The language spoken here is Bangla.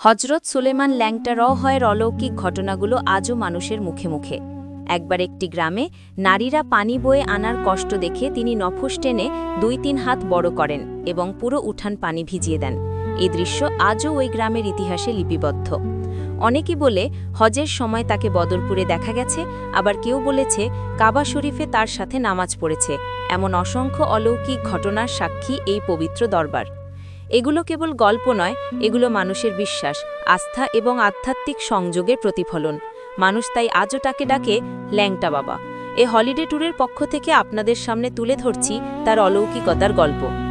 হজরত সুলেমান ল্যাংটা র হয়ের অলৌকিক ঘটনাগুলো আজও মানুষের মুখে মুখে। একবার একটি গ্রামে নারীরা পানি বয়ে আনার কষ্ট দেখে তিনি নফুস টেনে দুই তিন হাত বড় করেন এবং পুরো উঠান পানি ভিজিয়ে দেন। এই দৃশ্য আজও ওই গ্রামের ইতিহাসে লিপিবদ্ধ। অনেকেই বলে, হজের সময় তাকে বদরপুরে দেখা গেছে, আবার কেউ বলেছে, কাবা শরীফে তার সাথে নামাজ পড়েছে। এমন অসংখ্য অলৌকিক ঘটনার সাক্ষী এই পবিত্র দরবার। এগুলো কেবল গল্প নয়, এগুলো মানুষের বিশ্বাস, আস্থা এবং আধ্যাত্মিক সংযোগের প্রতিফলন। মানুষ তাই আজও তাকে ডাকে, ল্যাংটা বাবা। এ হলিডে ট্যুরের পক্ষ থেকে আপনাদের সামনে তুলে ধরছি তার অলৌকিকতার গল্প।